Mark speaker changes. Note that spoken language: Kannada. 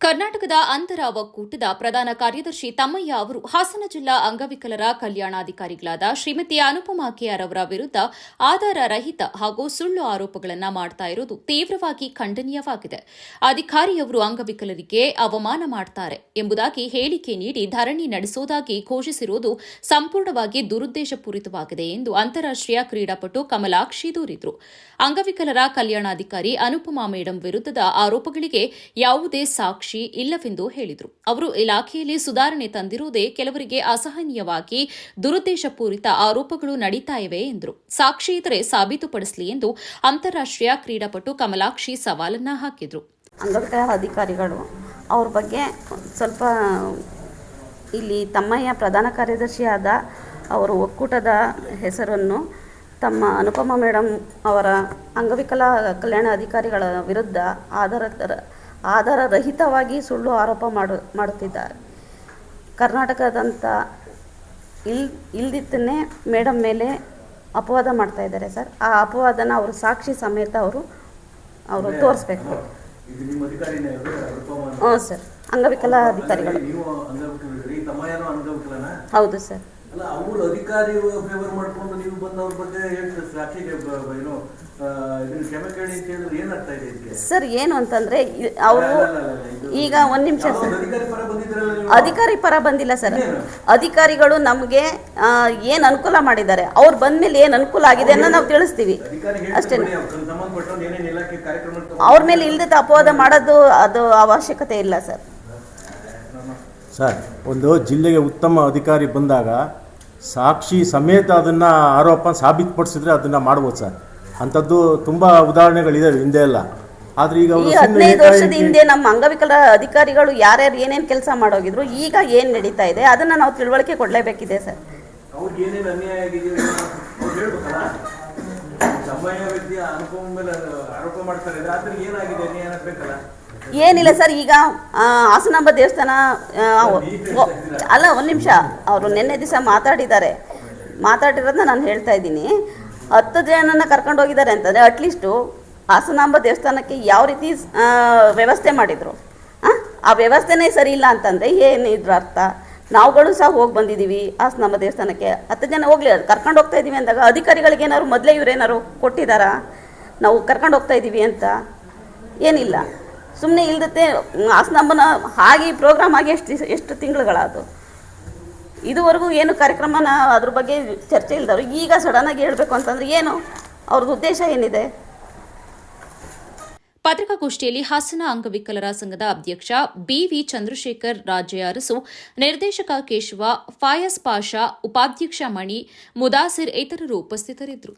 Speaker 1: ಕರ್ನಾಟಕದ ಅಂತರ ಒಕ್ಕೂಟದ ಪ್ರಧಾನ ಕಾರ್ಯದರ್ಶಿ ತಮ್ಮಯ್ಯ ಅವರು ಹಾಸನ ಜಿಲ್ಲಾ ಅಂಗವಿಕಲರ ಕಲ್ಯಾಣಾಧಿಕಾರಿಗಳಾದ ಶ್ರೀಮತಿ ಅನುಪಮಾ ಕೆಆರ್ ಅವರ ವಿರುದ್ಧ ಆಧಾರ ರಹಿತ ಹಾಗೂ ಸುಳ್ಳು ಆರೋಪಗಳನ್ನು ಮಾಡ್ತಾ ಇರುವುದು ತೀವ್ರವಾಗಿ ಖಂಡನೀಯವಾಗಿದೆ. ಅಧಿಕಾರಿಯವರು ಅಂಗವಿಕಲರಿಗೆ ಅವಮಾನ ಮಾಡ್ತಾರೆ ಎಂಬುದಾಗಿ ಹೇಳಿಕೆ ನೀಡಿ ಧರಣಿ ನಡೆಸುವುದಾಗಿ ಘೋಷಿಸಿರುವುದು ಸಂಪೂರ್ಣವಾಗಿ ದುರುದ್ದೇಶಪೂರಿತವಾಗಿದೆ ಎಂದು ಅಂತಾರಾಷ್ಟೀಯ ಕ್ರೀಡಾಪಟು ಕಮಲಾಕ್ಷಿ ದೂರಿದರು. ಅಂಗವಿಕಲರ ಕಲ್ಯಾಣಾಧಿಕಾರಿ ಅನುಪಮಾ ಮೇಡಂ ವಿರುದ್ಧದ ಆರೋಪಗಳಿಗೆ ಯಾವುದೇ ಸಾಕ್ಷಿ ಇಲ್ಲವೆಂದು ಹೇಳಿದರು. ಅವರು ಇಲಾಖೆಯಲ್ಲಿ ಸುಧಾರಣೆ ತಂದಿರುವುದೇ ಕೆಲವರಿಗೆ ಅಸಹನೀಯವಾಗಿ ದುರುದ್ದೇಶಪೂರಿತ ಆರೋಪಗಳು ನಡೀತಾ ಇವೆ ಎಂದರು. ಸಾಕ್ಷಿ ಇದ್ದರೆ ಸಾಬೀತುಪಡಿಸಲಿ ಎಂದು ಅಂತಾರಾಷ್ಟೀಯ ಕ್ರೀಡಾಪಟು ಕಮಲಾಕ್ಷಿ ಸವಾಲನ್ನ ಹಾಕಿದರು.
Speaker 2: ಅಧಿಕಾರಿಗಳು ಅವ್ರ ಬಗ್ಗೆ ಸ್ವಲ್ಪ ಇಲ್ಲಿ ತಮ್ಮಯ್ಯ ಪ್ರಧಾನ ಕಾರ್ಯದರ್ಶಿಯಾದ ಅವರು ಒಕ್ಕೂಟದ ಹೆಸರನ್ನು ತಮ್ಮ ಅನುಪಮ ಮೇಡಮ್ ಅವರ ಅಂಗವಿಕಲ ಕಲ್ಯಾಣ ಅಧಿಕಾರಿಗಳ ವಿರುದ್ಧ ಆಧಾರ ಆಧಾರ ರಹಿತವಾಗಿ ಸುಳ್ಳು ಆರೋಪ ಮಾಡು ಮಾಡುತ್ತಿದ್ದಾರೆ. ಕರ್ನಾಟಕದಂಥ ಇಲ್ ಇಲ್ದಿತ್ತನೇ ಮೇಡಮ್ ಮೇಲೆ ಅಪವಾದ ಮಾಡ್ತಾ ಇದ್ದಾರೆ ಸರ್. ಆ ಅಪವಾದನ ಅವರು ಸಾಕ್ಷಿ ಸಮೇತ ಅವರು ಅವರು ತೋರಿಸ್ಬೇಕು. ಹ್ಞೂ ಸರ್. ಅಂಗವಿಕಲ ಅಧಿಕಾರಿಗಳು ಹೌದು ಸರ್.
Speaker 3: ಅಲ್ಲ ಅವರು ಅಧಿಕಾರಿ ಫೇವರ್ ಮಾಡ್ಕೊಂಡು ನೀವು ಬಂದು ಅವ್ರ ಬಗ್ಗೆ ಹೇಳ್ತಾರೆ ಸಾಕ್ಷಿಗೆ ಏನು ಇದನ್ನ ಕ್ಷಮೆ ಅಂತ ಹೇಳಿದ್ರೆ ಏನಾಗ್ತಾ ಇದೆ ಇದಕ್ಕೆ?
Speaker 2: ಸರ್ ಏನು ಅಂತಂದ್ರೆ ಅವರು ಈಗ ಒಂದ್ ನಿಮಿಷ ಸರ್.
Speaker 3: ಅಧಿಕಾರಿ ಪರ ಬಂದಿದ್ರಲ್ಲ
Speaker 2: ಅಧಿಕಾರಿ ಪರ ಬಂದಿಲ್ಲ ಸರ್. ಅಧಿಕಾರಿಗಳು ನಮಗೆ ಏನು ಅನುಕೂಲ ಮಾಡಿದ್ದಾರೆ ಅವ್ರು ಬಂದ್ಮೇಲೆ ಏನು ಅನುಕೂಲ ಆಗಿದೆ ಅನ್ನ ನಾವು ತಿಳಿಸ್ತೀವಿ. ಅಷ್ಟೇ. ಅವ್ರ ಮೇಲೆ ಇಲ್ದಿದ್ದ ಅಪವಾದ ಮಾಡೋದು ಅದು ಅವಶ್ಯಕತೆ ಇಲ್ಲ ಸರ್.
Speaker 4: ಸರ್ ಒಂದು ಜಿಲ್ಲೆಗೆ ಉತ್ತಮ ಅಧಿಕಾರಿ ಬಂದಾಗ ಸಾಕ್ಷಿ ಸಮೇತ ಅದನ್ನು ಆರೋಪ ಸಾಬೀತುಪಡಿಸಿದ್ರೆ ಅದನ್ನು ಮಾಡ್ಬೋದು ಸರ್. ಅಂಥದ್ದು ತುಂಬ ಉದಾಹರಣೆಗಳಿದೆ ಹಿಂದೆ ಎಲ್ಲ. ಆದರೆ ಈಗ
Speaker 2: ಈ ಹದಿನೈದು ವರ್ಷದ ಹಿಂದೆ ನಮ್ಮ ಅಂಗವಿಕಲ ಅಧಿಕಾರಿಗಳು ಯಾರ್ಯಾರು ಏನೇನು ಕೆಲಸ ಮಾಡೋಗಿದ್ರು ಈಗ ಏನು ನಡೀತಾ ಇದೆ ಅದನ್ನ ನಾವು ತಿಳುವಳಿಕೆ ಕೊಡಲೇಬೇಕಿದೆ ಸರ್.
Speaker 3: ಮೇಲೆ ಆರೋಪ ಮಾಡ್ತಾರೆ. ಏನಾಗಿದೆ?
Speaker 2: ಏನಿಲ್ಲ ಸರ್ ಈಗ ಹಾಸನಾಂಬ ದೇವಸ್ಥಾನ ಅಲ್ಲ ಒಂದು ನಿಮಿಷ. ಅವರು ನಿನ್ನೆ ದಿವಸ ಮಾತಾಡಿದ್ದಾರೆ. ಮಾತಾಡಿರೋದನ್ನ ನಾನು ಹೇಳ್ತಾ ಇದ್ದೀನಿ. ಹತ್ತು ಜನನ ಕರ್ಕೊಂಡು ಹೋಗಿದ್ದಾರೆ ಅಂತಂದರೆ ಅಟ್ಲೀಸ್ಟು ಹಾಸನಾಂಬ ದೇವಸ್ಥಾನಕ್ಕೆ ಯಾವ ರೀತಿ ವ್ಯವಸ್ಥೆ ಮಾಡಿದರು. ಆ ವ್ಯವಸ್ಥೆನೇ ಸರಿ ಇಲ್ಲ ಅಂತಂದರೆ ಏನು ಇದ್ರ ಅರ್ಥ? ನಾವುಗಳು ಸಹ ಹೋಗಿ ಬಂದಿದ್ದೀವಿ ಹಾಸನಾಂಬ ದೇವಸ್ಥಾನಕ್ಕೆ. ಹತ್ತು ಜನ ಹೋಗ್ಲಿ ಕರ್ಕೊಂಡು ಹೋಗ್ತಾ ಇದ್ದೀವಿ ಅಂದಾಗ ಅಧಿಕಾರಿಗಳಿಗೆ ಏನಾದ್ರು ಮೊದಲೇ ಇವರೇನಾರು ಕೊಟ್ಟಿದ್ದಾರಾ ನಾವು ಕರ್ಕೊಂಡು ಹೋಗ್ತಾ ಇದ್ದೀವಿ ಅಂತ. ಏನಿಲ್ಲ. ಸುಮ್ಮನೆ ಇಲ್ದತ್ತೆ ಹಾಸನಾಂಬನ ಹಾಗೆ ಪ್ರೋಗ್ರಾಮ್ ಆಗಿ ಎಷ್ಟು ದಿವಸ, ಎಷ್ಟು ತಿಂಗಳುಗಳಾದು ಇದುವರೆಗೂ ಏನು ಕಾರ್ಯಕ್ರಮನ ಅದ್ರ ಬಗ್ಗೆ ಚರ್ಚೆ ಇಲ್ದವ್ರು. ಈಗ ಸಡನ್ನಾಗಿ ಹೇಳಬೇಕು ಅಂತಂದ್ರೆ ಏನು? ಅವ್ರದ್ದು ಉದ್ದೇಶ ಏನಿದೆ?
Speaker 1: ಪತ್ರಿಕಾಗೋಷ್ಠಿಯಲ್ಲಿ ಹಾಸನ ಅಂಗವಿಕಲರ ಸಂಘದ ಅಧ್ಯಕ್ಷ ಬಿವಿ ಚಂದ್ರಶೇಖರ್ ರಾಜೆ ಅರಸು, ನಿರ್ದೇಶಕ ಕೇಶವ, ಫಾಯಸ್ ಪಾಷಾ, ಉಪಾಧ್ಯಕ್ಷ ಮಣಿ, ಮುದಾಸಿರ್ ಇತರರು ಉಪಸ್ಥಿತರಿದ್ದರು.